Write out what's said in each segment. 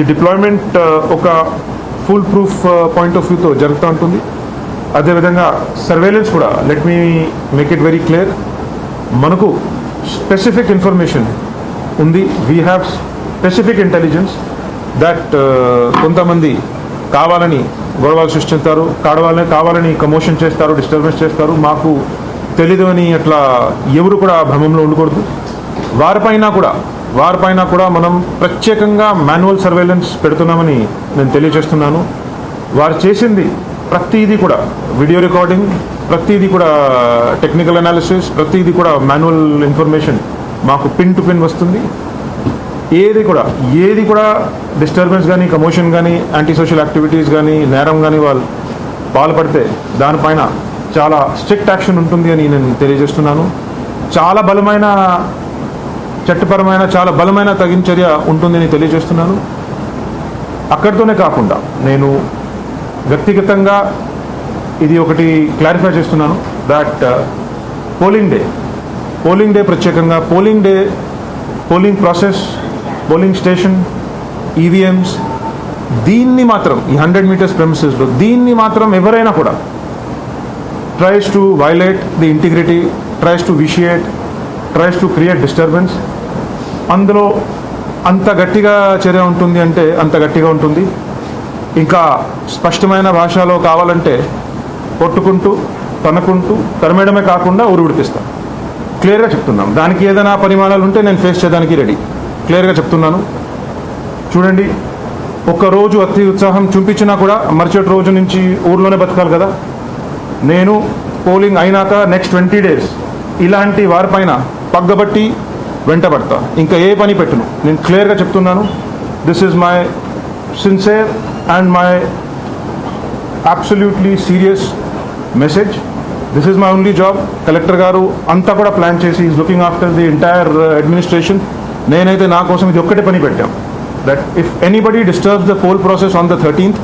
The deployment uh, ఒక full proof point of వ్యూతో జరుగుతూ ఉంటుంది. అదేవిధంగా సర్వేలెన్స్ కూడా let me make it very clear మనకు స్పెసిఫిక్ ఇన్ఫర్మేషన్ ఉంది. We have specific intelligence that కొంతమంది కావాలని గొడవలు సృష్టిస్తారు కాడవాలని కావాలని కమోషన్ చేస్తారు డిస్టర్బెన్స్ చేస్తారు. మాకు తెలీదు అని అట్లా ఎవరు కూడా భ్రమంలో ఉండకూడదు. వారిపైన కూడా వారిపైన కూడా మనం ప్రత్యేకంగా మాన్యువల్ సర్వేలెన్స్ పెడుతున్నామని నేను తెలియజేస్తున్నాను. వారు చేసింది ప్రతిదీ కూడా వీడియో రికార్డింగ్ ప్రతిదీ కూడా టెక్నికల్ అనాలిసిస్ ప్రతిదీ కూడా మాన్యువల్ ఇన్ఫర్మేషన్ మాకు పిన్ టు పిన్ వస్తుంది. ఏది కూడా ఏది కూడా డిస్టర్బెన్స్ కానీ కమోషన్ కానీ యాంటీ సోషల్ యాక్టివిటీస్ కానీ నేరం కానీ వాళ్ళు పాల్పడితే దానిపైన చాలా స్ట్రిక్ట్ యాక్షన్ ఉంటుంది అని నేను తెలియజేస్తున్నాను. చాలా బలమైన చట్టపరమైన చాలా బలమైన తగిన చర్య ఉంటుందని తెలియజేస్తున్నాను. అక్కడితోనే కాకుండా నేను వ్యక్తిగతంగా ఇది ఒకటి క్లారిఫై చేస్తున్నాను that polling day polling day ప్రత్యేకంగా polling day polling process polling station EVMs దీన్ని మాత్రం ఈ హండ్రెడ్ మీటర్స్ ప్రెమిసెస్లో దీన్ని మాత్రం ఎవరైనా కూడా tries to violate the integrity tries to vitiate tries to create disturbance అందులో అంత గట్టిగా చర్య ఉంటుంది అంటే అంత గట్టిగా ఉంటుంది. ఇంకా స్పష్టమైన భాషలో కావాలంటే కొట్టుకుంటూ తనుకుంటూ తరమేయడమే కాకుండా ఉరి క్లియర్గా చెప్తున్నాం. దానికి ఏదైనా పరిమాణాలు ఉంటే నేను ఫేస్ చేయడానికి రెడీ. క్లియర్గా చెప్తున్నాను. చూడండి ఒక్క రోజు అతి ఉత్సాహం చూపించినా కూడా మరుసటి రోజు నుంచి ఊర్లోనే బతకాలి కదా. నేను పోలింగ్ అయినాక నెక్స్ట్ ట్వంటీ డేస్ ఇలాంటి వారిపైన పగ్గబట్టి వెంటబడతా. ఇంకా ఏ పని పెట్టును. నేను క్లియర్గా చెప్తున్నాను. This is my sincere and my absolutely serious message this is my only job collector గారు అంతా కూడా ప్లాన్ చేసి is looking after the entire administration నేనైతే నా కోసం ఇది ఒక్కటే పని పెట్టాం. That if anybody disturbs the poll process on the thirteenth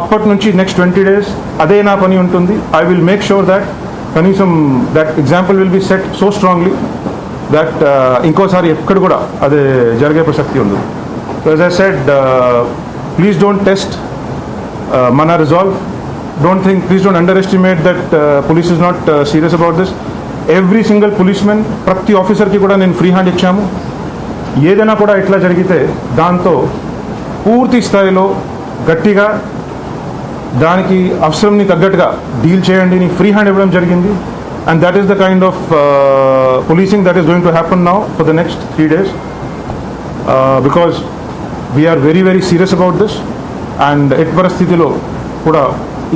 అప్పటి నుంచి నెక్స్ట్ ట్వంటీ డేస్ అదే నా పని ఉంటుంది. I will make sure that కనీసం that example will be set so strongly that uh, ఇంకోసారి ఎక్కడ కూడా అది జరిగే ప్రసక్తి ఉంది. As I said please don't test మన resolve don't think please don't underestimate that police is not serious about this every single policemen ప్రతి ఆఫీసర్కి కూడా నేను ఫ్రీ హ్యాండ్ ఇచ్చాము. ఏదైనా కూడా ఇట్లా జరిగితే దాంతో పూర్తి స్థాయిలో గట్టిగా దానికి అవసరంని తగ్గట్టుగా డీల్ చేయండి. నీ ఫ్రీ హ్యాండ్ ఇవ్వడం జరిగింది. And that is the kind of policing that is going to happen now for the next three days because we are very very serious about this and at పరిస్థితిలో కూడా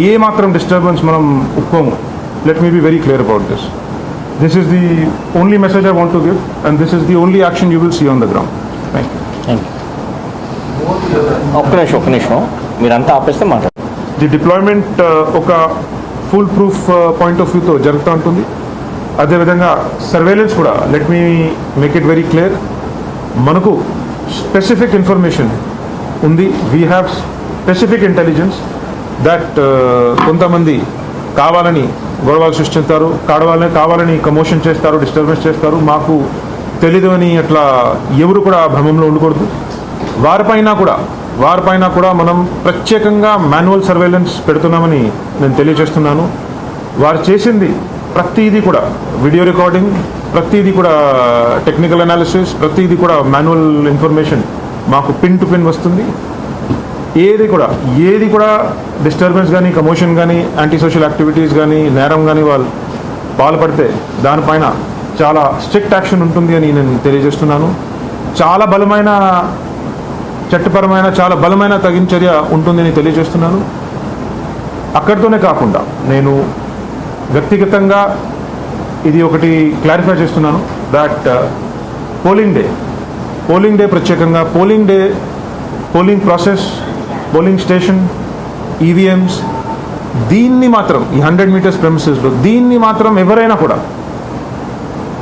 ఏ మాత్రం disturbance మనం ఒప్పుకోము let me be very clear about this this is the only message I want to give and this is the only action you will see on the ground thank you thank you ఒక్క నిమిషం ఒక్క నిమిషం. మీరంతా ఆపేస్తే మాట్లాడు. The deployment ఒక full proof point of వ్యూతో జరుగుతూ ఉంటుంది. అదేవిధంగా సర్వేలెన్స్ కూడా let me make it very clear మనకు స్పెసిఫిక్ ఇన్ఫర్మేషన్ ఉంది. We have specific intelligence that కొంతమంది కావాలని గొడవలు సృష్టిస్తారు కావాలని కావాలని కమోషన్ చేస్తారు డిస్టర్బెన్స్ చేస్తారు. మాకు తెలియదు అని అట్లా ఎవరు కూడా భ్రమంలో ఉండకూడదు. వారిపైన కూడా వారిపైన కూడా మనం ప్రత్యేకంగా మాన్యువల్ సర్వేలెన్స్ పెడుతున్నామని నేను తెలియజేస్తున్నాను. వారు చేసింది ప్రతిదీ కూడా వీడియో రికార్డింగ్ ప్రతిదీ కూడా టెక్నికల్ అనాలిసిస్ ప్రతిదీ కూడా మాన్యువల్ ఇన్ఫర్మేషన్ మాకు పిన్ టు పిన్ వస్తుంది. ఏది కూడా ఏది కూడా డిస్టర్బెన్స్ కానీ కమోషన్ కానీ యాంటీ సోషల్ యాక్టివిటీస్ కానీ నేరం కానీ వాళ్ళు పాల్పడితే దానిపైన చాలా స్ట్రిక్ట్ యాక్షన్ ఉంటుంది అని నేను తెలియజేస్తున్నాను. చాలా బలమైన చట్టపరమైన చాలా బలమైన తగిన చర్య ఉంటుందని తెలియజేస్తున్నాను. అక్కడితోనే కాకుండా నేను వ్యక్తిగతంగా ఇది ఒకటి క్లారిఫై చేస్తున్నాను that polling day polling day ప్రత్యేకంగా polling day polling process polling station EVMs దీన్ని మాత్రం ఈ హండ్రెడ్ మీటర్స్ ప్రెమిసెస్లో దీన్ని మాత్రం ఎవరైనా కూడా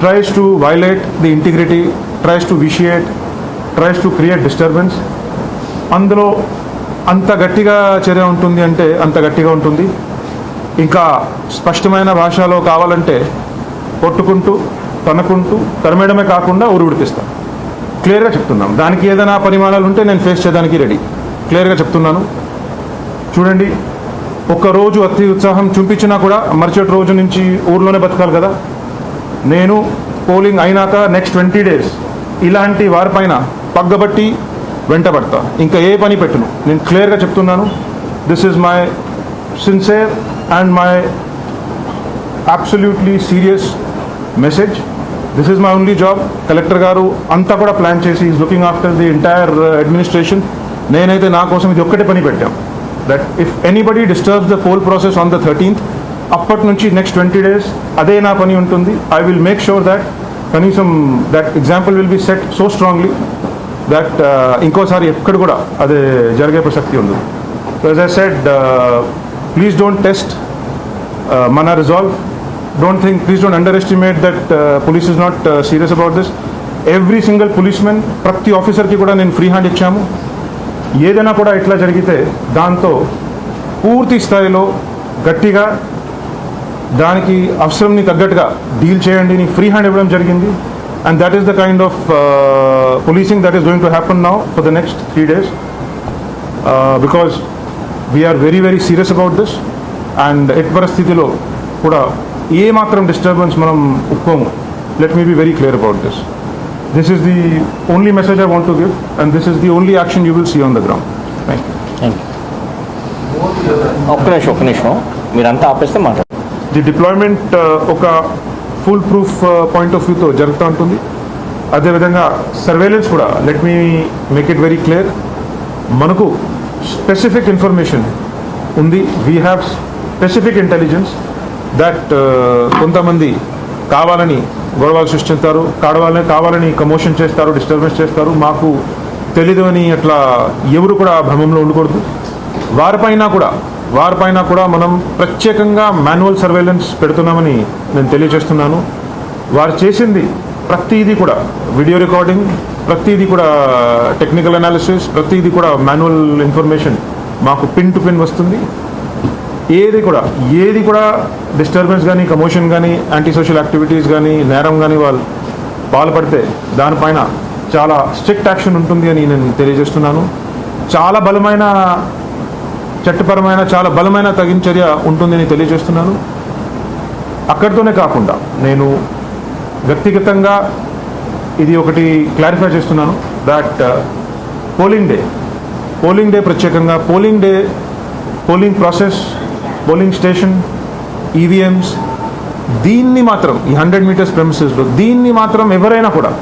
tries to violate the integrity tries to vitiate tries to create disturbance అందులో అంత గట్టిగా చర్య ఉంటుంది అంటే అంత గట్టిగా ఉంటుంది. ఇంకా స్పష్టమైన భాషలో కావాలంటే కొట్టుకుంటూ తనుకుంటూ తరమేయడమే కాకుండా ఊరు ఉడిపిస్తాం క్లియర్గా చెప్తున్నాం దానికి ఏదైనా పరిమాణాలు ఉంటే నేను ఫేస్ చేయడానికి రెడీ. క్లియర్గా చెప్తున్నాను. చూడండి ఒక్క రోజు అతి ఉత్సాహం చూపించినా కూడా మరుసటి రోజు నుంచి ఊర్లోనే బతకాలి కదా. నేను పోలింగ్ అయినాక నెక్స్ట్ ట్వంటీ డేస్ ఇలాంటి వారిపైన పగ్గబట్టి వెంటబడతా. ఇంకా ఏ పని పెట్టును. నేను క్లియర్గా చెప్తున్నాను. This is my sincere and my absolutely serious message this is my only job collector గారు అంతా కూడా ప్లాన్ చేసి is looking after the entire administration నేనైతే నా కోసం ఇది ఒక్కటే పని పెట్టాం. That if anybody disturbs the poll process on the thirteenth అప్పటి నుంచి నెక్స్ట్ ట్వంటీ డేస్ అదే నా పని ఉంటుంది. I will make sure that కనీసం that example will be set so strongly that uh, ఇంకోసారి ఎక్కడ కూడా అది జరిగే ప్రసక్తి ఉంది. As I said please don't test మన resolve don't think please don't underestimate that police is not serious about this every single policemen ప్రతి ఆఫీసర్కి కూడా నేను ఫ్రీ హ్యాండ్ ఇచ్చాము. ఏదైనా కూడా ఇట్లా జరిగితే దాంతో పూర్తి స్థాయిలో గట్టిగా దానికి అవసరంని తగ్గట్టుగా డీల్ చేయండి. నీ ఫ్రీ హ్యాండ్ ఇవ్వడం జరిగింది. And that is the kind of policing that is going to happen now for the next three days because we are very very serious about this and at పరిస్థితిలో కూడా ఏ మాత్రం disturbance మనం ఒప్పుకోము let me be very clear about this this is the only message I want to give and this is the only action you will see on the ground thank you thank you ఒక్క నిమిషం ఒక్క నిమిషం. మీరంతా ఆపేస్తే మాట్లాడండి the deployment ఒక full proof point of వ్యూతో జరుగుతూ ఉంటుంది. అదేవిధంగా సర్వేలెన్స్ కూడా let me make it very clear మనకు స్పెసిఫిక్ ఇన్ఫర్మేషన్ ఉంది. We have specific intelligence that కొంతమంది కావాలని గొడవలు సృష్టిస్తారు కాడవాలని కావాలని కమోషన్ చేస్తారు డిస్టర్బెన్స్ చేస్తారు. మాకు తెలీదు అని అట్లా ఎవరు కూడా భ్రమంలో ఉండకూడదు. వారిపైన కూడా వారిపైన కూడా మనం ప్రత్యేకంగా మాన్యువల్ సర్వేలెన్స్ పెడుతున్నామని నేను తెలియజేస్తున్నాను. వారు చేసింది ప్రతిదీ కూడా వీడియో రికార్డింగ్ ప్రతిదీ కూడా టెక్నికల్ అనాలిసిస్ ప్రతిదీ కూడా మాన్యువల్ ఇన్ఫర్మేషన్ మాకు పిన్ టు పిన్ వస్తుంది. ఏది కూడా ఏది కూడా డిస్టర్బెన్స్ కానీ కమోషన్ కానీ యాంటీ సోషల్ యాక్టివిటీస్ కానీ నేరం కానీ వాళ్ళు పాల్పడితే దానిపైన చాలా స్ట్రిక్ట్ యాక్షన్ ఉంటుంది అని నేను తెలియజేస్తున్నాను. చాలా బలమైన చట్టపరమైన చాలా బలమైన తగిన చర్య ఉంటుందని తెలియజేస్తున్నాను. అక్కడితోనే కాకుండా నేను వ్యక్తిగతంగా ఇది ఒకటి క్లారిఫై చేస్తున్నాను that polling day polling day ప్రత్యేకంగా polling day polling process polling station EVMs దీన్ని మాత్రం ఈ హండ్రెడ్ మీటర్స్ ప్రెమిసెస్లో దీన్ని మాత్రం ఎవరైనా కూడా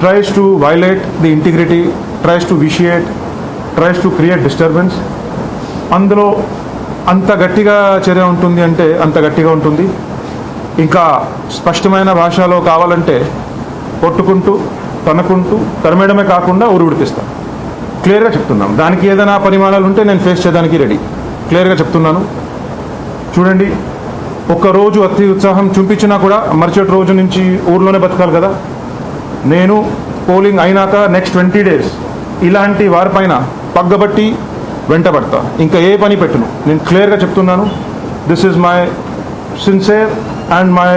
tries to violate the integrity tries to vitiate tries to create disturbance అందులో అంత గట్టిగా చర్య ఉంటుంది అంటే అంత గట్టిగా ఉంటుంది. ఇంకా స్పష్టమైన భాషలో కావాలంటే కొట్టుకుంటూ తనుకుంటూ తరమేయడమే కాకుండా ఉరివిడిపిస్తాం క్లియర్గా చెప్తున్నాం. దానికి ఏదైనా పరిమాణాలు ఉంటే నేను ఫేస్ చేయడానికి రెడీ క్లియర్గా చెప్తున్నాను. చూడండి ఒక్క రోజు అతి ఉత్సాహం చూపించినా కూడా మరుసటి రోజు నుంచి ఊర్లోనే బతకాలి కదా. నేను పోలింగ్ అయినాక నెక్స్ట్ ట్వంటీ డేస్ ఇలాంటి వారిపైన పగ్గబట్టి వెంటబడతా. ఇంకా ఏ పని పెట్టును. నేను క్లియర్గా చెప్తున్నాను. This is my sincere and my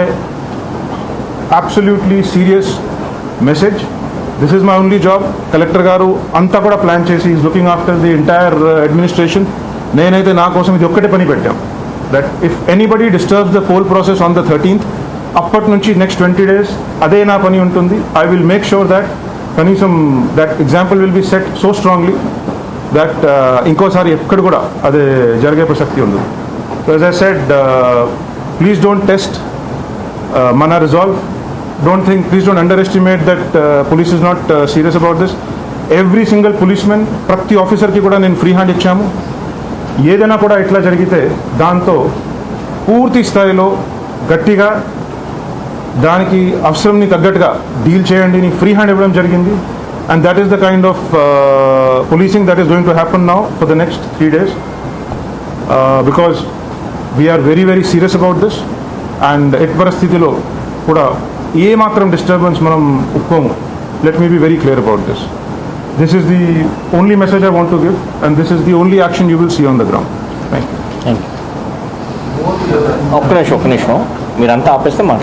absolutely serious message this is my only job collector గారు అంతా కూడా ప్లాన్ చేసి is looking after the entire administration నేనైతే నా కోసం ఇది ఒక్కటే పని పెట్టాం. That if anybody disturbs the poll process on the thirteenth అప్పటి నుంచి నెక్స్ట్ ట్వంటీ డేస్ అదే నా పని ఉంటుంది. I will make sure that కనీసం that example will be set so strongly that uh, ఇంకోసారి ఎక్కడ కూడా అది జరిగే ప్రసక్తి ఉంది as I said please don't test మన resolve don't think please don't underestimate that police is not serious about this every single policemen ప్రతి ఆఫీసర్కి కూడా నేను ఫ్రీ హ్యాండ్ ఇచ్చాము. ఏదైనా కూడా ఇట్లా జరిగితే దాంతో పూర్తి స్థాయిలో గట్టిగా దానికి అవసరంని తగ్గట్టుగా డీల్ చేయండి. నీ ఫ్రీ హ్యాండ్ ఇవ్వడం జరిగింది. And that is the kind of policing that is going to happen now for the next three days because we are very very serious about this and at పరిస్థితిలో కూడా ఏ మాత్రం disturbance మనం ఒప్పుకోము. Let me be very clear about this this is the only message I want to give and this is the only action you will see on the ground thank you thank you ఒక్క నిమిషం ఒక్క నిమిషం. మీరంతా ఆపేస్తే మాట్లాడండి